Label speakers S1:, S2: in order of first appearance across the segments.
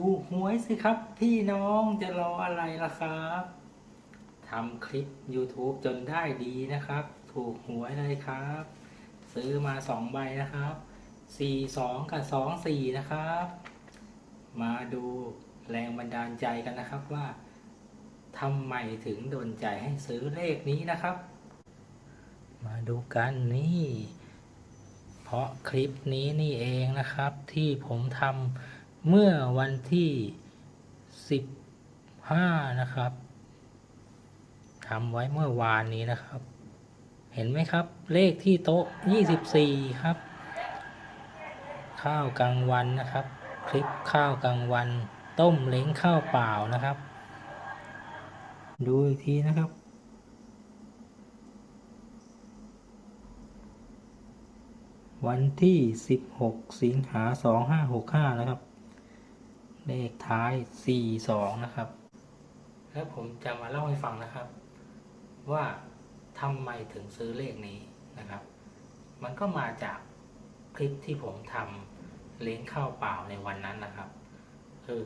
S1: ถูกหวยสิครับ พี่น้องจะรออะไรล่ะครับทำคลิป YouTube จนได้ดีนะครับ ถูกหวยเลยครับ ซื้อมาสองใบนะครับสี่สองกับสองสี่นะครับ มาดูแรงบันดาลใจกันนะครับว่าทำไมถึงโดนใจให้ซื้อเลขนี้นะครับ มาดูกันนี่ เพราะคลิปนี้นี่เองนะครับ ที่ผมทำ เมื่อวันที่ 15 นะครับทำไว้เมื่อวานนี้นะครับ เห็นไหมครับ เลขที่โต๊ะ 24 ครับ ข้าวกลางวันนะครับ คลิปข้าวกลางวัน ต้มเล้งข้าวเปล่านะครับ ดูอีกทีนะครับวันที่ 16 สิงหา 2565 นะครับ เลขท้าย 42 นะครับ แล้วผมจะมาเล่าให้ฟังนะครับ ว่าทำไมถึงซื้อเลขนี้นะครับ มันก็มาจากคลิปที่ผมทำเลี้ยงข้าวเปล่าในวันนั้นนะครับเออ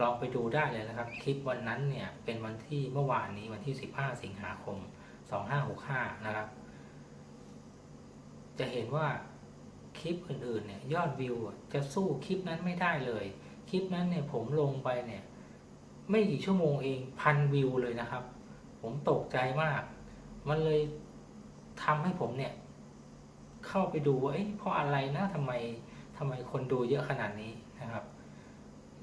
S1: ลองไปดูได้เลยนะครับ คลิปวันนั้นเนี่ยเป็นวันที่เมื่อวานนี้วันที่ 15 สิงหาคม 2565 นะครับ จะเห็นว่าคลิปอื่นๆเนี่ยยอดวิวจะสู้คลิปนั้นไม่ได้เลย คลิปนั้นเนี่ยผมลงไปเนี่ย ไม่กี่ชั่วโมงเองพันวิวเลยนะครับ ผมตกใจมาก มันเลยทำให้ผมเนี่ย เข้าไปดูว่าเอ๊ะเพราะอะไรนะทำไมทำไมคนดูเยอะขนาดนี้นะครับ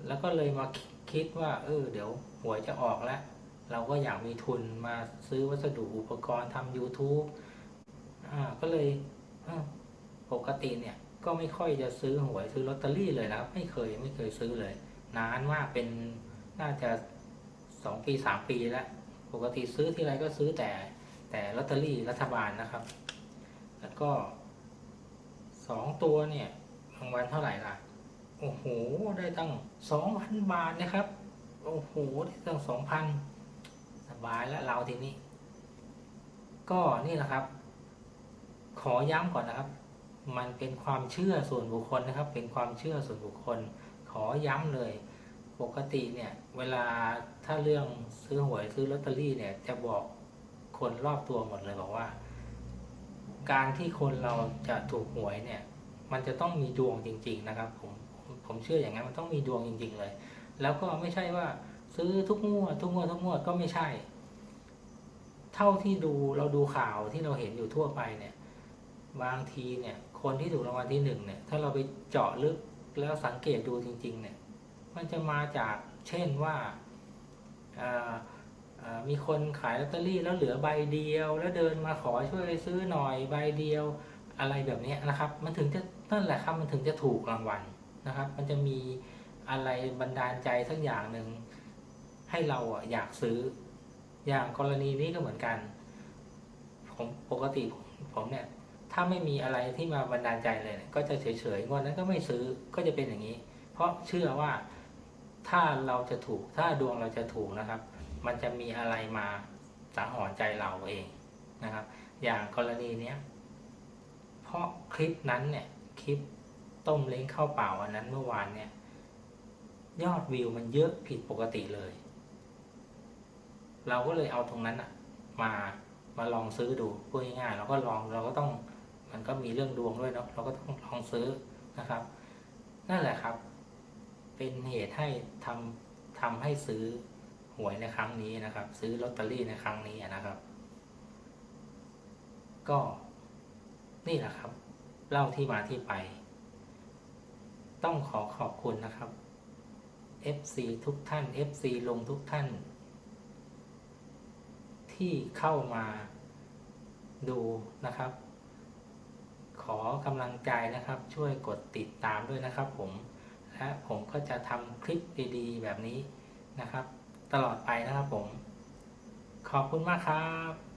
S1: แล้วก็เลยมาคิดว่า เออ เดี๋ยวหวยจะออกแล้ว เราก็อยากมีทุนมาซื้อวัสดุอุปกรณ์ทำ YouTube อ่าก็เลยปกติเนี่ย ก็ไม่ค่อยจะซื้อหวยซื้อลอตเตอรี่เลยนะครับ ไม่เคยไม่เคยซื้อเลย นานมากเป็นน่าจะสองปีสามปีแล้ว ปกติซื้อที่ไรก็ซื้อแต่แต่ลอตเตอรี่รัฐบาลนะครับ แล้วก็สองตัวเนี่ยรางวัลเท่าไหร่ล่ะ โอ้โห ได้ตั้งสองพันบาทนะครับ โอ้โห ได้ตั้งสองพันสบายแล้วเราทีนี้ ก็นี่แหละครับ ขอย้ำก่อนนะครับ มันเป็นความเชื่อส่วนบุคคลนะครับ เป็นความเชื่อส่วนบุคคล ขอย้ำเลย ปกติเนี่ย เวลาถ้าเรื่องซื้อหวยซื้อลอตเตอรี่เนี่ย จะบอกคนรอบตัวหมดเลยบอกว่า การที่คนเราจะถูกหวยเนี่ย มันจะต้องมีดวงจริง ๆ นะครับ ผมผมผมเชื่ออย่างนั้นมันต้องมีดวงจริง ๆ เลย แล้วก็ไม่ใช่ว่าซื้อทุกงวดทุกงวดทุกงวดก็ไม่ใช่ เท่าที่ดูเราดูข่าวที่เราเห็นอยู่ทั่วไปเนี่ย บางทีเนี่ยคนที่ถูกรางวัลที่หนึ่งเนี่ยถ้าเราไปเจาะลึกแล้วสังเกตดูจริง ๆ เนี่ย มันจะมาจากเช่นว่าาามีคนขายลอตเตอรี่แล้วเหลือใบเดียว แล้วเดินมาขอช่วยซื้อหน่อยใบเดียวอะไรแบบนี้นะครับ มันถึงจะนั่นแหละครับมันถึงจะถูกรางวัลนะครับ มันจะมีอะไรบันดาลใจสักอย่างหนึ่งให้เราอยากซื้อ อย่างกรณีนี้ก็เหมือนกัน ผมปกติผมเนี่ย ถ้าไม่มีอะไรที่มาบันดาลใจเลย ก็จะเฉยๆงวดนั้นก็ไม่ซื้อก็จะเป็นอย่างนี้ เพราะเชื่อว่าถ้าเราจะถูกถ้าดวงเราจะถูกนะครับ มันจะมีอะไรมาสังหรณ์ใจเราเองนะครับ อย่างกรณีเนี้ยเพราะคลิปนั้นเนี่ยคลิปต้มเล้งข้าวเปล่าอันนั้นเมื่อวานเนี่ย ยอดวิวมันเยอะผิดปกติเลย เราก็เลยเอาตรงนั้นอะมามาลองซื้อดูพูดง่ายๆเราก็ลองเราก็ต้อง มันก็มีเรื่องดวงด้วยเนาะเราก็ต้องลองซื้อนะครับ นั่นแหละครับ เป็นเหตุให้ทำทำให้ซื้อหวยในครั้งนี้นะครับ ซื้อลอตเตอรี่ในครั้งนี้นะครับ ก็นี่แหละครับ เล่าที่มาที่ไป ต้องขอขอบคุณนะครับ FC ทุกท่าน FC ลงทุกท่าน ที่เข้ามาดูนะครับ ขอกำลังใจนะครับ ช่วยกดติดตามด้วยนะครับผม และผมก็จะทำคลิปดีๆ แบบนี้นะครับ ตลอดไปนะครับผม ขอบคุณมากครับ